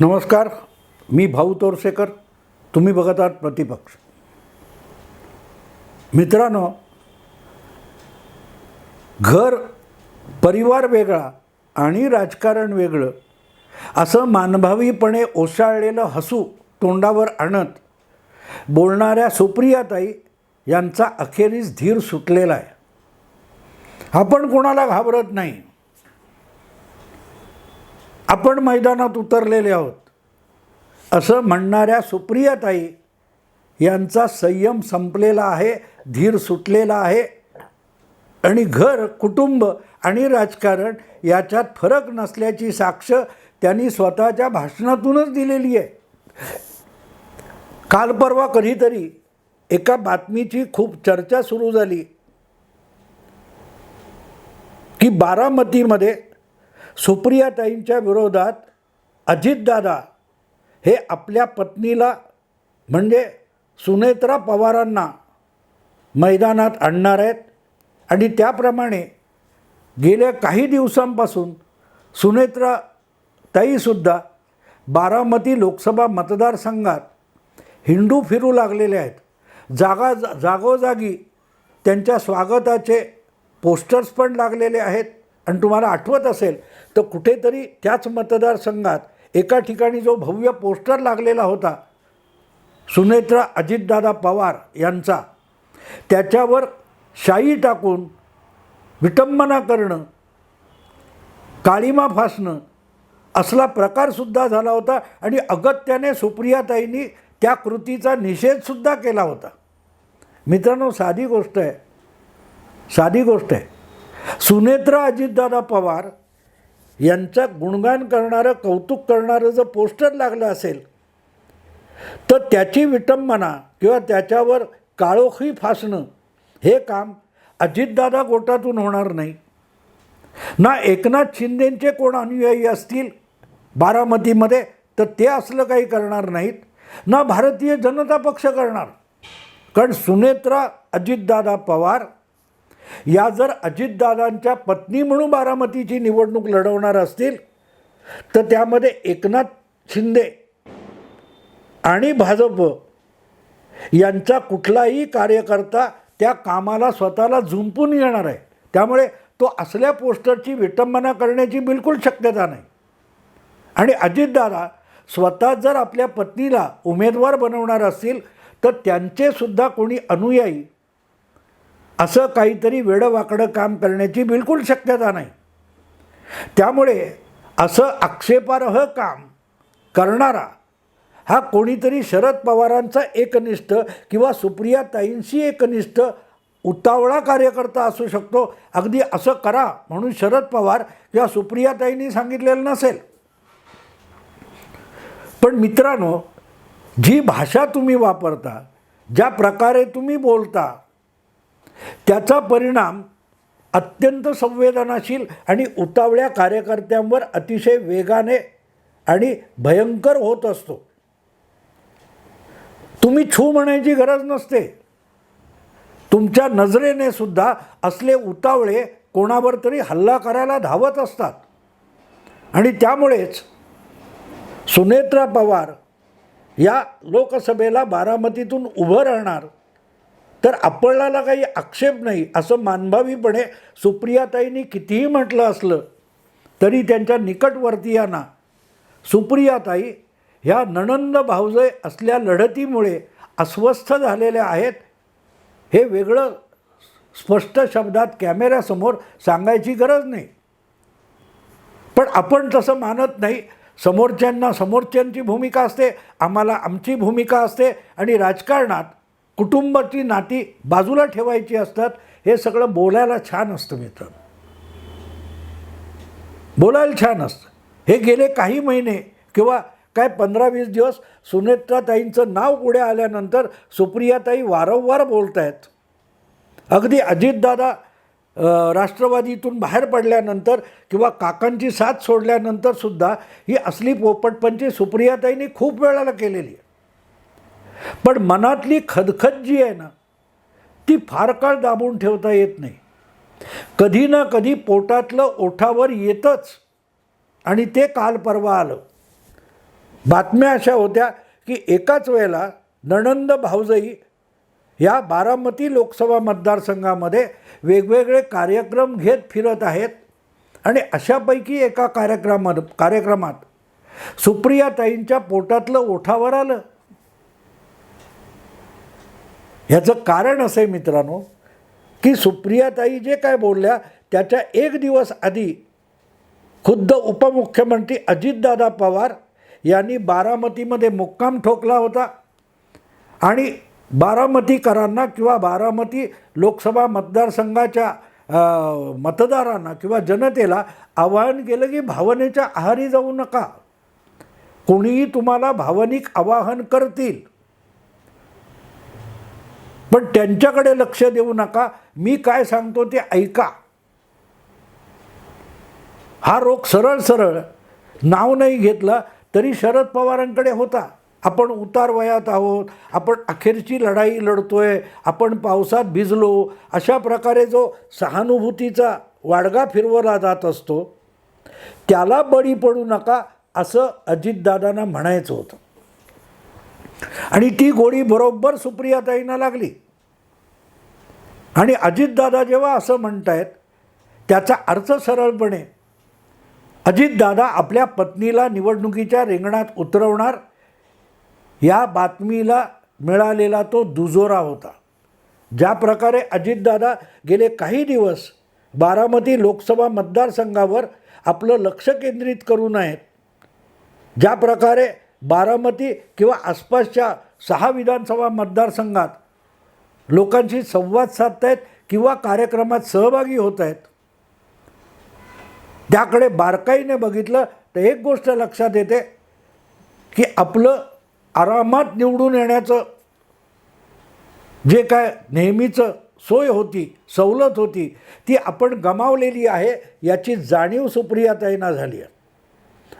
नमस्कार मी भाऊ तोरसेकर तुम्ही बघत आहात प्रतिपक्ष. मित्रांनो घर परिवार वेगळा आणि राजकारण वेगळं असं मानभावीपणे ओसाळलेलं हसू तोंडावर आणत बोलणाऱ्या सुप्रियाताई यांचा अखेरीस धीर सुटलेला आहे. आपण कोणाला घाबरत नाही. आपण मैदानात उतरलेले आहोत. असं म्हणणाऱ्या सुप्रियाताई यांचा संयम संपलेला आहे धीर सुटलेला आहे आणि घर कुटुंब आणि राजकारण याच्यात फरक नसल्याची साक्ष त्यांनी स्वतःच्या भाषणातूनच दिलेली आहे. काल परवा कधीतरी एका बातमीची खूप चर्चा सुरू झाली की बारामतीमध्ये सुप्रियाताईंच्या विरोधात अजितदादा हे आपल्या पत्नीला म्हणजे सुनेत्रा पवारांना मैदानात आणणार आहेत. आणि त्याप्रमाणे गेल्या काही दिवसांपासून सुनेत्रा ताईसुद्धा बारामती लोकसभा मतदारसंघात हिंडू फिरू लागलेले आहेत. जागा जा जागोजागी त्यांच्या स्वागताचे पोस्टर्स पण लागलेले आहेत. आणि तुम्हाला आठवत असेल तर कुठेतरी त्याच मतदारसंघात एका ठिकाणी जो भव्य पोस्टर लागलेला होता सुनेत्रा अजितदादा पवार यांचा त्याच्यावर शाई टाकून विटंबना करणं काळीमा फासणं असला प्रकारसुद्धा झाला होता आणि अगत्याने सुप्रियाताईंनी त्या कृतीचा निषेधसुद्धा केला होता. मित्रांनो साधी गोष्ट आहे. साधी गोष्ट आहे. सुनेत्रा अजितदादा पवार यांचा गुणगान करणारं कौतुक करणारं जर पोस्टर लागलं असेल तर त्याची विटंबना किंवा त्याच्यावर काळोखी फासणं हे काम अजितदादा गोटातून होणार नाही. ना एकनाथ शिंदेंचे कोण अनुयायी असतील बारामतीमध्ये तर ते असलं काही करणार नाहीत. ना भारतीय जनता पक्ष करणार. कारण सुनेत्रा अजितदादा पवार या जर अजितदादांच्या पत्नी म्हणून बारामतीची निवडणूक लढवणार असतील तर त्यामध्ये एकनाथ शिंदे आणि भाजप यांचा कुठलाही कार्यकर्ता त्या कामाला स्वतःला झुंपून येणार आहे. त्यामुळे तो असल्या पोस्टरची विटंबना करण्याची बिलकुल शक्यता नाही. आणि अजितदादा स्वतः जर आपल्या पत्नीला उमेदवार बनवणार असतील तर त्यांचेसुद्धा कोणी अनुयायी असं काहीतरी वेडंवाकडं काम करण्याची बिलकुल शक्यता नाही. त्यामुळे असं आक्षेपार्ह काम करणारा हा कोणीतरी शरद पवारांचा एकनिष्ठ किंवा सुप्रियाताईंशी एकनिष्ठ उतावळा कार्यकर्ता असू शकतो. अगदी असं करा म्हणून शरद पवार किंवा सुप्रियाताईंनी सांगितलेलं नसेल. पण मित्रांनो जी भाषा तुम्ही वापरता ज्या प्रकारे तुम्ही बोलता त्याचा परिणाम अत्यंत संवेदनाशील आणि उतावळ्या कार्यकर्त्यांवर अतिशय वेगाने आणि भयंकर होत असतो. तुम्ही छू म्हणायची गरज नसते. तुमच्या नजरेने सुद्धा असले उतावळे कोणावर तरी हल्ला करायला धावत असतात. आणि त्यामुळेच सुनेत्रा पवार या लोकसभेला बारामतीतून उभं राहणार तर आपल्याला काही आक्षेप नाही. असं मानभावीपणे सुप्रियाताईंनी कितीही म्हटलं असलं तरी त्यांच्या निकटवर्तीयांना सुप्रियाताई ह्या नणंद भावजय असल्या लढतीमुळे अस्वस्थ झालेल्या आहेत. हे वेगळं स्पष्ट शब्दात कॅमेऱ्यासमोर सांगायची गरज नाही. पण आपण तसं मानत नाही. समोरच्यांना समोरच्यांची भूमिका असते आम्हाला आमची भूमिका असते आणि राजकारणात कुटुंबाची नाती बाजूला ठेवायची असतात हे सगळं बोलायला छान असतं मित्र. बोलायला छान असतं. हे गेले काही महिने किंवा काय पंधरा वीस दिवस सुनेत्राताईंचं नाव पुढे आल्यानंतर सुप्रियाताई वारंवार बोलत आहेत अगदी अजितदादा राष्ट्रवादीतून बाहेर पडल्यानंतर किंवा काकांची साथ सोडल्यानंतर सुद्धा ही असली पोपटपंची सुप्रियाताईंनी खूप वेळाला केलेली आहे. पण मनातली खदखद जी आहे ना ती फार काळ दाबून ठेवता येत नाही. कधी ना कधी पोटातलं ओठावर येतच आणि ते काल परवा आलं. बातम्या अशा होत्या की एकाच वेळेला नणंद भाऊजई या बारामती लोकसभा मतदारसंघामध्ये वेगवेगळे कार्यक्रम घेत फिरत आहेत आणि अशापैकी एका कार्यक्रमात कार्यक्रमात सुप्रियाताईंच्या पोटातलं ओठावर आलं. ह्याचं कारण असं आहे मित्रांनो की सुप्रियाताई जे काय बोलल्या त्याच्या एक दिवस आधी खुद्द उपमुख्यमंत्री अजितदादा पवार यांनी बारामतीमध्ये मुक्काम ठोकला होता. आणि बारामतीकरांना किंवा बारामती लोकसभा मतदारसंघाच्या मतदारांना किंवा जनतेला आवाहन केलं की भावनेच्या आहारी जाऊ नका. कोणीही तुम्हाला भावनिक आवाहन करतील. पण त्यांच्याकडे लक्ष देऊ नका. मी काय सांगतो ते ऐका. हा रोग सरळ सरळ नाव नाही घेतलं तरी शरद पवारांकडे होता. आपण उतार वयात आहोत. आपण अखेरची लढाई लढतोय. आपण पावसात भिजलो. अशा प्रकारे जो सहानुभूतीचा वाडगा फिरवला जात असतो त्याला बळी पडू नका असं अजितदादांना म्हणायचं होतं. आणि ती गोळी बरोबर सुप्रियाताईंना लागली. आणि अजितदादा जेव्हा असं म्हणतायत त्याचा अर्थ सरळपणे अजितदादा आपल्या पत्नीला निवडणुकीच्या रिंगणात उतरवणार या बातमीला मिळालेला तो दुजोरा होता. ज्या प्रकारे अजितदादा गेले काही दिवस बारामती लोकसभा मतदारसंघावर आपलं लक्ष केंद्रित करू नयेत ज्या प्रकारे बारामती किंवा आसपासच्या सहा विधानसभा मतदारसंघात लोकांशी संवाद साधत आहेत किंवा कार्यक्रमात सहभागी होत आहेत त्याकडे बारकाईने बघितलं तर एक गोष्ट लक्षात येते की आपलं आरामात निवडून येण्याचं जे काय नेहमीचं सोय होती सवलत होती ती आपण गमावलेली आहे याची जाणीव सुप्रियाताईंना झाली आहे.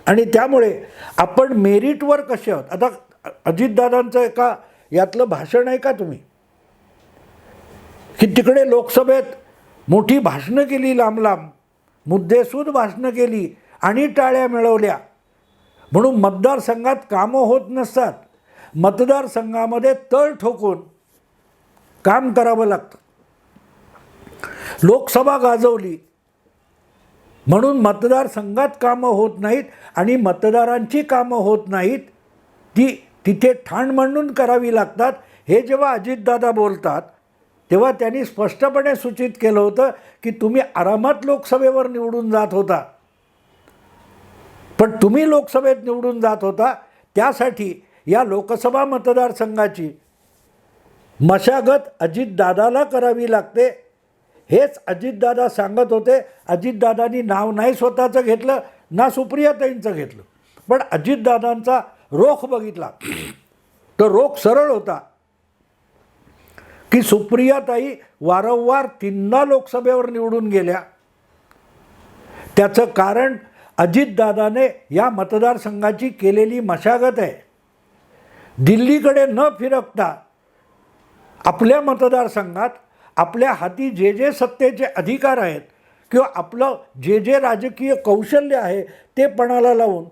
आणि त्यामुळे आपण मेरिटवर कसे आहोत? आता अजितदादांचं एका यातलं भाषण आहे का तुम्ही? की तिकडे लोकसभेत मोठी भाषणं केली लांब लांब मुद्देसूद भाषणं केली आणि टाळ्या मिळवल्या. म्हणून मतदारसंघात कामं होत नसतात. मतदारसंघामध्ये तळ ठोकून काम करावं लागतं. लोकसभा गाजवली म्हणून मतदारसंघात कामं होत नाहीत आणि मतदारांची कामं होत नाहीत ती तिथे ठाण मांडून करावी लागतात. हे जेव्हा अजितदादा बोलतात तेव्हा त्यांनी स्पष्टपणे सूचित केलं होतं की तुम्ही आरामात लोकसभेवर निवडून जात होता. पण तुम्ही लोकसभेत निवडून जात होता त्यासाठी या लोकसभा मतदारसंघाची मशागत अजितदादाला करावी लागते. हेच अजितदादा सांगत होते अजितदादांनी नाव नाही स्वतःचं घेतलं ना सुप्रियाताईंचं घेतलं. पण अजितदादांचा रोख बघितला. तर रोख सरळ होता. की सुप्रियाताई वारंवार तीनदा लोकसभेवर निवडून गेल्या. त्याचं कारण अजितदादाने या मतदारसंघाची केलेली मशागत आहे. दिल्लीकडे न फिरकता आपल्या मतदारसंघात आपल्या हाती जे जे सत्तेचे अधिकार आहेत किंवा आपलं जे जे राजकीय कौशल्य आहे ते पणाला लावून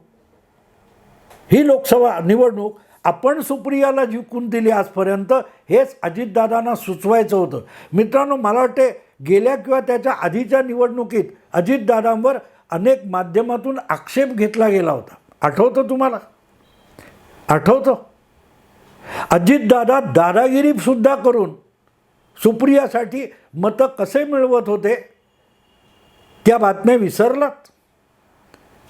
ही लोकसभा निवडणूक आपण सुप्रियाला जिंकून दिली आजपर्यंत हेच अजितदादांना सुचवायचं होतं. मित्रांनो मला वाटते गेल्या किंवा त्याच्या आधीच्या निवडणुकीत अजितदादांवर अनेक माध्यमातून आक्षेप घेतला गेला होता. आठवतं तुम्हाला? आठवतं? अजितदादा दादागिरीसुद्धा करून सुप्रियासाठी मतं कसे मिळवत होते? त्या बातम्या विसरलात.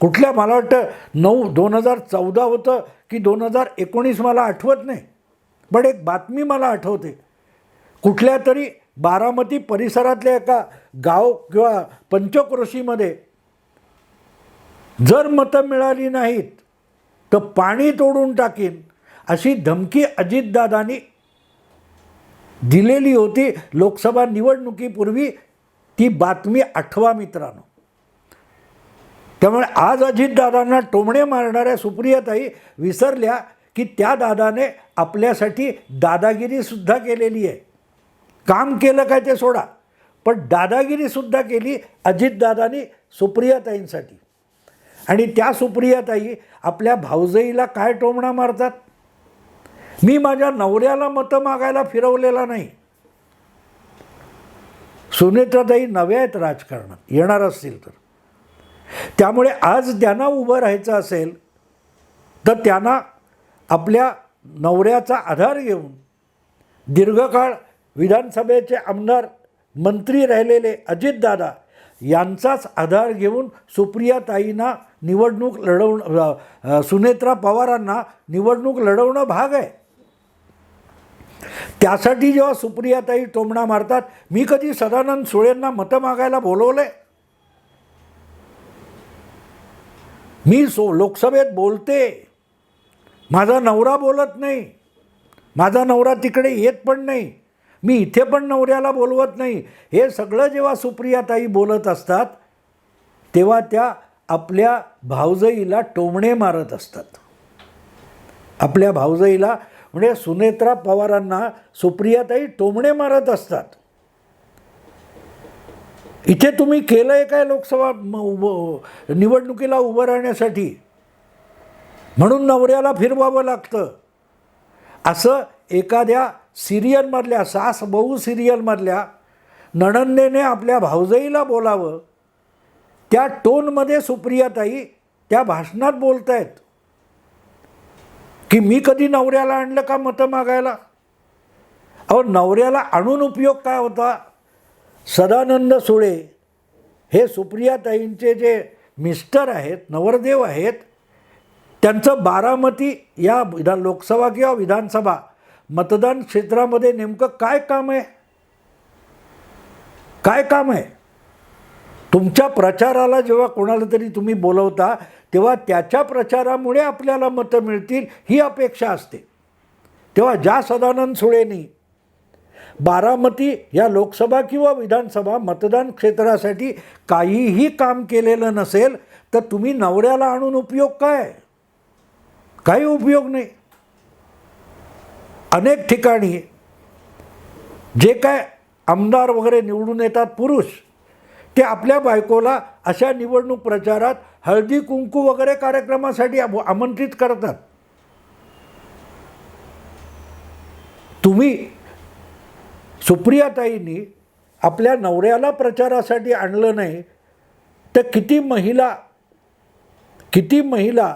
कुठल्या मला वाटतं नऊ दोन हजार चौदा होतं की दोन हजार एकोणीस मला आठवत नाही. पण एक बातमी मला आठवते. कुठल्या तरी बारामती परिसरातल्या एका गाव किंवा पंचक्रोशीमध्ये जर मतं मिळाली नाहीत तर पाणी तोडून टाकीन अशी धमकी अजितदादांनी दिलेली होती लोकसभा निवडणुकीपूर्वी ती बातमी आठवा मित्रांनो. त्यामुळे आज अजितदादांना टोमणे मारणाऱ्या सुप्रियाताई विसरल्या की त्या दादाने आपल्यासाठी दादागिरीसुद्धा केलेली आहे. काम केलं काय ते सोडा पण दादागिरीसुद्धा केली अजितदादांनी सुप्रियाताईंसाठी. आणि त्या सुप्रियाताई आपल्या भाऊजईला काय टोमणा मारतात? मी माझ्या नवऱ्याला मतं मागायला फिरवलेला नाही. सुनेत्राताई नव्या आहेत राजकारणात येणार असतील तर. त्यामुळे आज त्यांना उभं राहायचं असेल तर त्यांना आपल्या नवऱ्याचा आधार घेऊन दीर्घकाळ विधानसभेचे आमदार मंत्री राहिलेले अजितदादा यांचाच आधार घेऊन सुप्रियाताईंना निवडणूक लढवणं सुनेत्रा पवारांना निवडणूक लढवणं भाग आहे. त्यासाठी जेव्हा सुप्रियाताई टोमणा मारतात मी कधी सदानंद सुळेंना मतं मागायला बोलवलं? आहे मी सो लोकसभेत बोलते. माझा नवरा बोलत नाही. माझा नवरा तिकडे येत पण नाही. मी इथे पण नवऱ्याला बोलवत नाही. हे सगळं जेव्हा सुप्रियाताई बोलत असतात तेव्हा त्या आपल्या भावजईला टोमणे मारत असतात. आपल्या भावजईला म्हणजे सुनेत्रा पवारांना सुप्रियाताई टोमणे मारत असतात. इथे तुम्ही केलं आहे काय लोकसभा म- निवडणुकीला उभं राहण्यासाठी? म्हणून नवऱ्याला फिरवावं लागतं. असं एखाद्या सिरियलमधल्या सास बहु सिरियलमधल्या नणंदेने आपल्या भावजईला बोलावं. त्या टोनमध्ये सुप्रियाताई त्या भाषणात बोलत आहेत की मी कधी नवऱ्याला आणलं का मतं मागायला? अहो नवऱ्याला आणून उपयोग काय होता? सदानंद सुळे हे सुप्रियाताईंचे जे मिस्टर आहेत नवरदेव आहेत त्यांचं बारामती या विधान लोकसभा किंवा विधानसभा मतदान क्षेत्रामध्ये नेमकं काय काम आहे? काय काम आहे? तुमच्या प्रचाराला जेव्हा कोणाला तरी तुम्ही बोलवता तेव्हा त्याच्या प्रचारामुळे आपल्याला मतं मिळतील ही अपेक्षा असते. तेव्हा ज्या सदानंद सुळेनी बारामती या लोकसभा किंवा विधानसभा मतदान क्षेत्रासाठी काहीही काम केलेलं नसेल तर तुम्ही नवऱ्याला आणून उपयोग काय? काही उपयोग नाही. अनेक ठिकाणी जे काय आमदार वगैरे निवडून येतात पुरुष ते आपल्या बायकोला अशा निवडणूक प्रचारात हळदी कुंकू वगैरे कार्यक्रमासाठी आमंत्रित करतात. तुम्ही सुप्रियाताईंनी आपल्या नवऱ्याला प्रचारासाठी आणलं नाही तर किती महिला किती महिला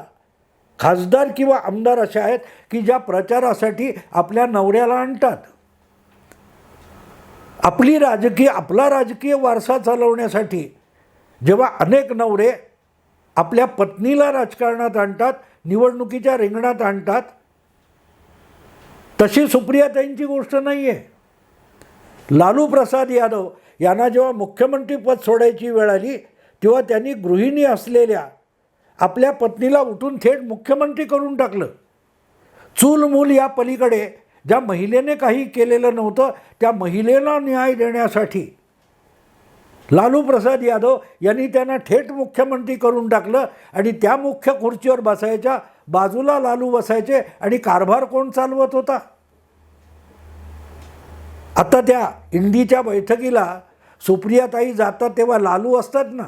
खासदार किंवा आमदार अशा आहेत की ज्या प्रचारासाठी आपल्या नवऱ्याला आणतात? आपली राजकीय आपला राजकीय वारसा चालवण्यासाठी जेव्हा अनेक नवरे आपल्या पत्नीला राजकारणात आणतात निवडणुकीच्या रिंगणात आणतात तशी सुप्रियाताईंची गोष्ट नाही आहे लालू प्रसाद यादव यांना जेव्हा मुख्यमंत्रीपद सोडायची वेळ आली तेव्हा त्यांनी गृहिणी असलेल्या आपल्या पत्नीला उठून थेट मुख्यमंत्री करून टाकलं. चूल मूल या पलीकडे ज्या महिलेने काही केलेलं नव्हतं त्या महिलेला न्याय देण्यासाठी लालू प्रसाद यादव यांनी त्यांना थेट मुख्यमंत्री करून टाकलं आणि त्या मुख्य खुर्चीवर बसायच्या बाजूला लालू बसायचे आणि कारभार कोण चालवत होता? आता त्या इंडीच्या बैठकीला सुप्रियाताई जातात तेव्हा लालू असतात ना?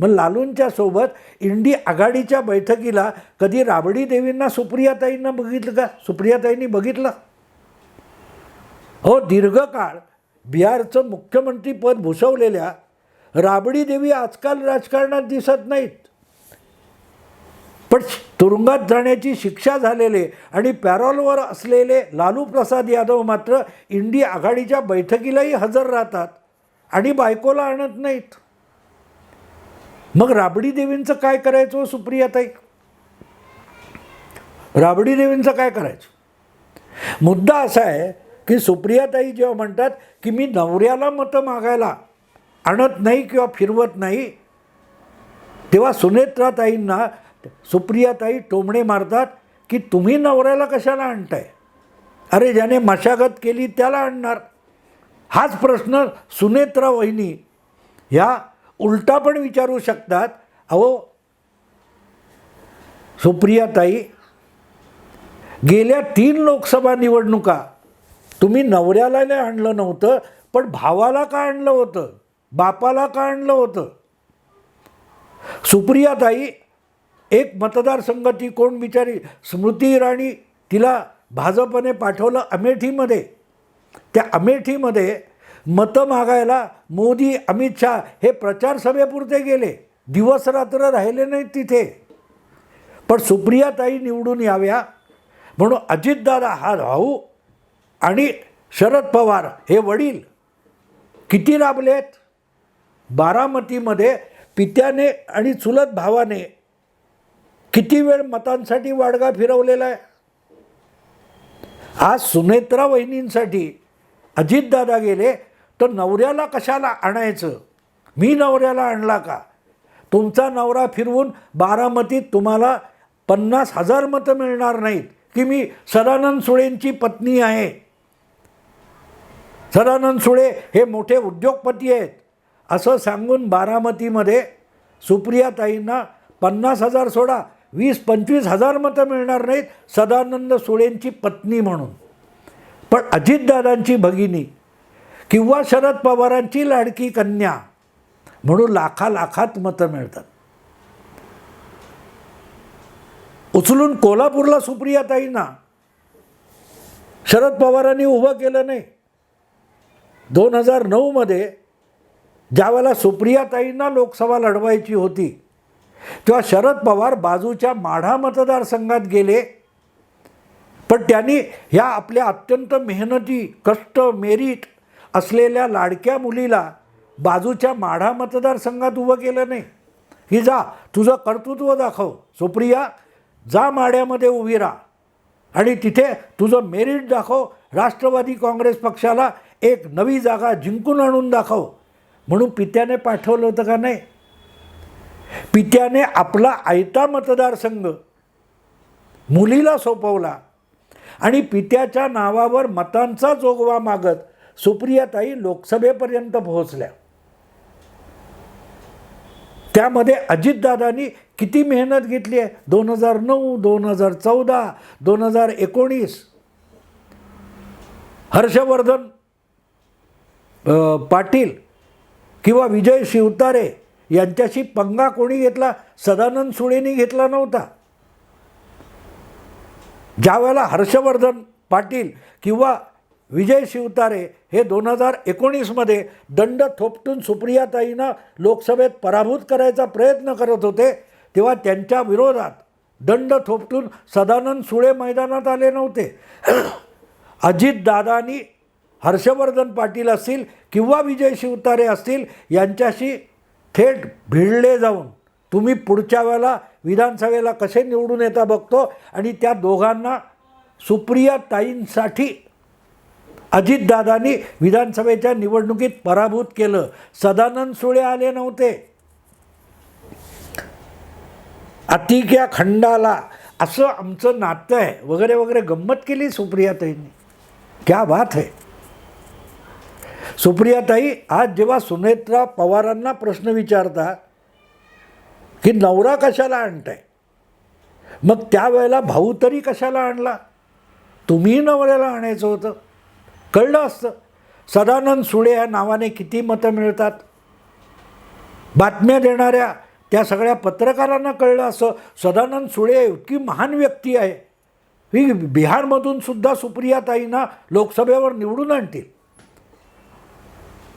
मग लालूंच्या सोबत इंडी आघाडीच्या बैठकीला कधी राबडी देवींना सुप्रियाताईंना बघितलं का? सुप्रियाताईंनी बघितलं? हो दीर्घकाळ बिहारचं मुख्यमंत्रीपद भूषवलेल्या राबडी देवी आजकाल राजकारणात दिसत नाहीत. पण तुरुंगात जाण्याची शिक्षा झालेले आणि पॅरोलवर असलेले लालू प्रसाद यादव मात्र इंडी आघाडीच्या बैठकीलाही हजर राहतात आणि बायकोला आणत नाहीत. मग राबडी देवींचं काय करायचं हो सुप्रियाताई? राबडी देवींचं काय करायचं? मुद्दा असा आहे की सुप्रियाताई जेव्हा म्हणतात की मी नवऱ्याला मतं मागायला आणत नाही किंवा फिरवत नाही तेव्हा सुनेत्राताईंना सुप्रियाताई टोमणे मारतात की तुम्ही नवऱ्याला कशाला आणताय? अरे ज्याने मशागत केली त्याला आणणार. हाच प्रश्न सुनेत्रा वहिनी ह्या उलटा पण विचारू शकतात. अहो सुप्रियाताई गेल्या तीन लोकसभा निवडणुका तुम्ही नवऱ्याला नाही आणलं नव्हतं पण भावाला का आणलं होतं? बापाला का आणलं होतं? सुप्रियाताई एक मतदारसंघ ती कोण बिचारी स्मृती इराणी तिला भाजपने पाठवलं अमेठीमध्ये. त्या अमेठीमध्ये मतं मागायला मोदी अमित शहा हे प्रचार सभेपुरते गेले. दिवस रात्र राहिले नाहीत तिथे. पण सुप्रियाताई निवडून याव्या म्हणून अजितदादा हा भाऊ आणि शरद पवार हे वडील किती राबलेत बारामतीमध्ये पित्याने आणि चुलत भावाने किती वेळ मतांसाठी वाडगा फिरवलेला आहे? आज सुनेत्रा वहिनींसाठी अजितदादा गेले तर नवऱ्याला कशाला आणायचं? मी नवऱ्याला आणला का? तुमचा नवरा फिरवून बारामतीत तुम्हाला पन्नास हजार मतं मिळणार नाहीत की मी सदानंद सुळेंची पत्नी आहे? सदानंद सुळे हे मोठे उद्योगपती आहेत. असं सांगून बारामतीमध्ये सुप्रियाताईंना पन्नास हजार सोडा वीस पंचवीस हजार मतं मिळणार नाहीत सदानंद सुळेंची पत्नी म्हणून. पण अजितदादांची भगिनी किंवा शरद पवारांची लाडकी कन्या म्हणून लाखा लाखात मतं मिळतात. उचलून कोल्हापूरला सुप्रियाताईंना शरद पवारांनी उभं केलं नाही. दोन हजार नऊमध्ये ज्यावेळेला सुप्रियाताईंना लोकसभा लढवायची होती तेव्हा शरद पवार बाजूच्या माढा मतदारसंघात गेले. पण त्यांनी ह्या आपल्या अत्यंत मेहनती कष्ट मेरिट असलेल्या लाडक्या मुलीला बाजूच्या माढा मतदारसंघात उभं केलं नाही. की जा तुझं कर्तृत्व दाखव. सुप्रिया जा माड्यामध्ये उभी राहा. आणि तिथे तुझं मेरिट दाखव. राष्ट्रवादी काँग्रेस पक्षाला एक नवी जागा जिंकून आणून दाखव. म्हणून पित्याने पाठवलं होतं का नाही? पित्याने आपला आयता मतदारसंघ मुलीला सोपवला. आणि पित्याच्या नावावर मतांचा जोगवा मागत सुप्रियाताई लोकसभेपर्यंत पोहोचल्या. त्यामध्ये अजितदादांनी किती मेहनत घेतली आहे? दोन हजार नऊ दोन हजार चौदा दोन हजार एकोणीस. हर्षवर्धन पाटील किंवा विजय शिवतारे यांच्याशी पंगा कोणी घेतला? सदानंद सुळेंनी घेतला नव्हता. ज्यावेळेला हर्षवर्धन पाटील किंवा विजय शिवतारे हे दोन हजार एकोणीसमध्ये दंड थोपटून सुप्रियाताईंना लोकसभेत पराभूत करायचा प्रयत्न करत होते तेव्हा त्यांच्या विरोधात दंड थोपटून सदानंद सुळे मैदानात आले नव्हते. अजितदादांनी हर्षवर्धन पाटील असतील किंवा विजय शिवतारे असतील यांच्याशी थेट भिडले जाऊन तुम्ही पुढच्या वेळेला विधानसभेला कसे निवडून येता बघतो आणि त्या दोघांना सुप्रिया ताईंसाठी अजितदादांनी विधानसभेच्या निवडणुकीत पराभूत केलं. सदानंद सुळे आले नव्हते. अतिक्या खंडाला. असं आमचं नातं आहे. वगैरे वगैरे गंमत केली सुप्रियाताईंनी क्या बात है. सुप्रियाताई आज जेव्हा सुनेत्रा पवारांना प्रश्न विचारता की नवरा कशाला आणताय? मग त्यावेळेला भाऊ तरी कशाला आणला? तुम्ही नवऱ्याला आणायचं होतं. कळलं असतं. सदानंद सुळे या नावाने किती मतं मिळतात? बातम्या देणाऱ्या त्या सगळ्या पत्रकारांना कळलं असं. सदानंद सुळे इतकी महान व्यक्ती आहे. ही बिहारमधून सुद्धा सुप्रियाताईंना लोकसभेवर निवडून आणतील.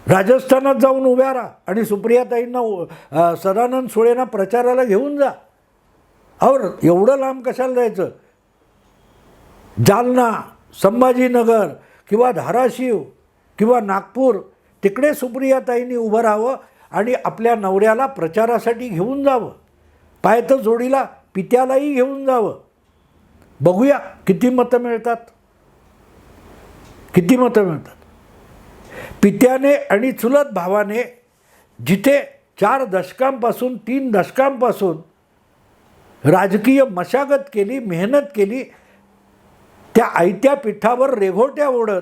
राजस्थानात जाऊन उभ्या राहा आणि सुप्रियाताईंना सदानंद सुळेंना प्रचाराला घेऊन जा. और एवढं लांब कशाला जायचं? जालना संभाजीनगर किंवा धाराशिव किंवा नागपूर तिकडे सुप्रियाताईंनी उभं राहावं आणि आपल्या नवऱ्याला प्रचारासाठी घेऊन जावं. पायथं जोडीला पित्यालाही घेऊन जावं. बघूया किती मतं मिळतात. किती मतं मिळतात? पित्याने आणि चुलत भावाने जिथे चार दशकांपासून तीन दशकांपासून राजकीय मशागत केली मेहनत केली त्या आयत्या पिठावर रेघोट्या ओढत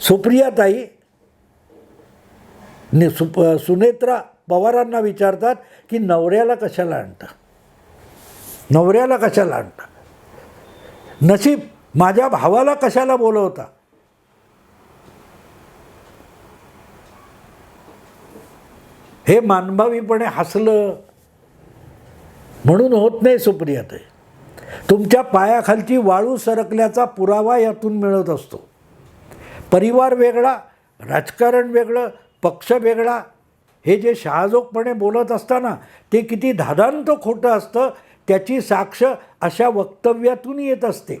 सुप्रियाताई नि सुप सुनेत्रा पवारांना विचारतात की नवऱ्याला कशाला आणता? नवऱ्याला कशाला आणता? नशीब माझ्या भावाला कशाला बोलवता? हे मानभावीपणे हसलं. म्हणून होत नाही सुप्रियाताई तुमच्या पायाखालची वाळू सरकल्याचा पुरावा यातून मिळत असतो. परिवार वेगळा राजकारण वेगळं पक्ष वेगळा. हे जे शहाजोगपणे बोलत असताना ते किती धादांत खोटं असतं त्याची साक्ष अशा वक्तव्यातून येत असते.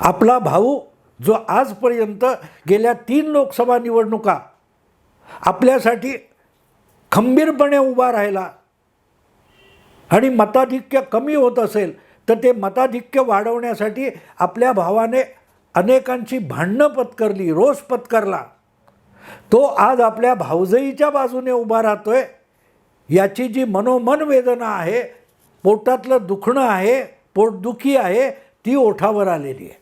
आपला भाऊ जो आजपर्यंत गेल्या तीन लोकसभा निवडणुका आपल्यासाठी खंबीरपणे उभा राहिला. आणि मताधिक्य कमी होत असेल तर ते मताधिक्य वाढवण्यासाठी आपल्या भावाने अनेकांची भांडणं पत्करली रोष पत्करला. तो आज आपल्या भावजईच्या बाजूने उभा राहतोय. याची जी मनोमन वेदना आहे पोटातलं दुखणं आहे पोटदुखी आहे ती ओठावर आलेली आहे.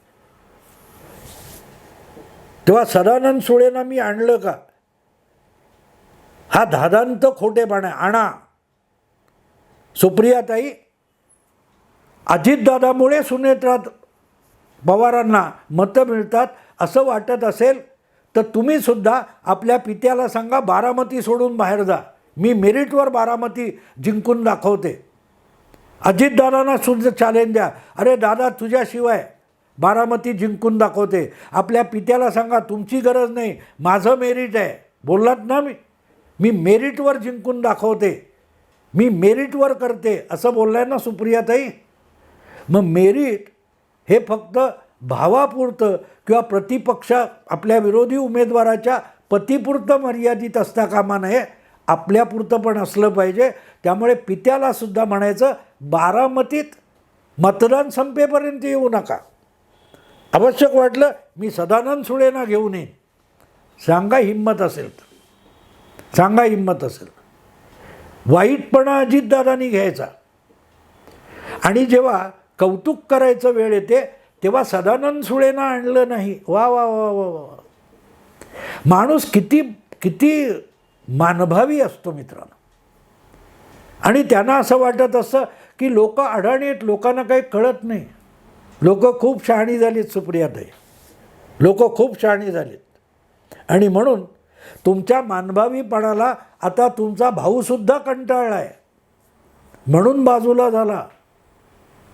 तेव्हा सदानंद सुळेंना मी आणलं का? हा धादांत खोटेपणा आहे. आणा. सुप्रियाताई अजितदादामुळे सुनेत्रात पवारांना मतं मिळतात असं वाटत असेल तर तुम्ही सुद्धा आपल्या पित्याला सांगा बारामती सोडून बाहेर जा. मी मेरिटवर बारामती जिंकून दाखवते. अजितदादांना सुद्धा चॅलेंज द्या. अरे दादा तुझ्याशिवाय बारामती जिंकून दाखवते. आपल्या पित्याला सांगा तुमची गरज नाही. माझं मेरिट आहे. बोललात ना मी? मी मेरिटवर जिंकून दाखवते. मी मेरिटवर करते असं बोललाय ना सुप्रियाताई. मग मेरिट हे फक्त भावापुरतं किंवा प्रतिपक्ष आपल्या विरोधी उमेदवाराच्या पतीपुरतं मर्यादित असता कामा नये. आपल्यापुरतं पण असलं पाहिजे. त्यामुळे पित्याला सुद्धा म्हणायचं बारामतीत मतदान संपेपर्यंत येऊ नका. आवश्यक वाटलं मी सदानंद सुळेना घेऊन येईन. सांगा हिंमत असेल तर. सांगा हिंमत असेल. वाईटपणा अजितदादांनी घ्यायचा. आणि जेव्हा कौतुक करायचं वेळ येते तेव्हा सदानंद सुळेनं आणलं नाही. वा वा वा वा वा माणूस किती किती मानभावी असतो मित्रांनो. आणि त्यांना असं वाटत असतं की लोक अडाणी आहेत लोकांना काही कळत नाही. लोक खूप शहाणी झालीत सुप्रियाताई. लोक खूप शहाणी झालीत. आणि म्हणून तुमच्या मानभावीपणाला आता तुमचा भाऊसुद्धा कंटाळला आहे म्हणून बाजूला झाला.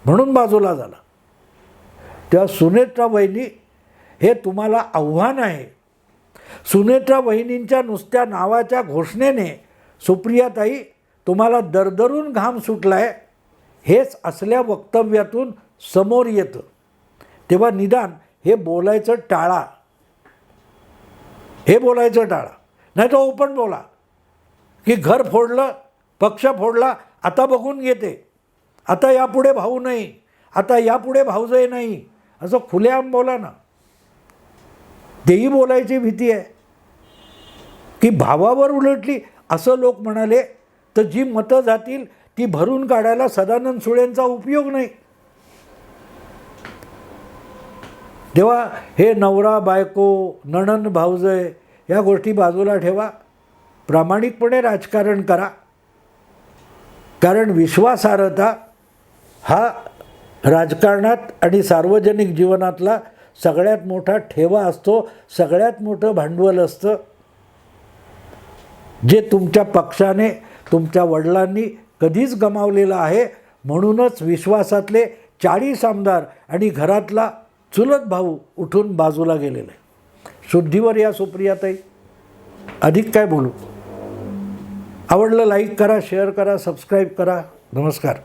म्हणून बाजूला झाला. तेव्हा सुनेत्रा वहिनी हे तुम्हाला आव्हान आहे. सुनेत्रा वहिनींच्या नुसत्या नावाच्या घोषणेने सुप्रियाताई तुम्हाला दरदरून घाम सुटला आहे हेच असल्या वक्तव्यातून समोर येतं. तेव्हा निदान हे बोलायचं टाळा. हे बोलायचं टाळा. नाही तर ओपन बोला. की घर फोडलं पक्ष फोडला आता बघून घेते. आता यापुढे भाऊ नाही. आता यापुढे भाऊजय नाही. असं खुलेआम बोला ना. तेही बोलायची भीती आहे. की भावावर उलटली असं लोक म्हणाले तर जी मतं जातील ती भरून काढायला सदानंद सुळेंचा उपयोग नाही. तेव्हा हे नवरा बायको नणन भाऊजय या गोष्टी बाजूला ठेवा. प्रामाणिकपणे राजकारण करा. कारण विश्वासार्हता हा राजकारणात आणि सार्वजनिक जीवनातला सगळ्यात मोठा ठेवा असतो सगळ्यात मोठं भांडवल असतं. जे तुमच्या पक्षाने तुमच्या वडिलांनी कधीच गमावलेलं आहे म्हणूनच विश्वासातले चाळीस आमदार आणि घरातला चुलत भाऊ उठून बाजूला गेलेले. शुद्धीवर या सुप्रियाताई. अधिक काय बोलू? आवडलं लाईक करा शेअर करा सबस्क्राईब करा. नमस्कार.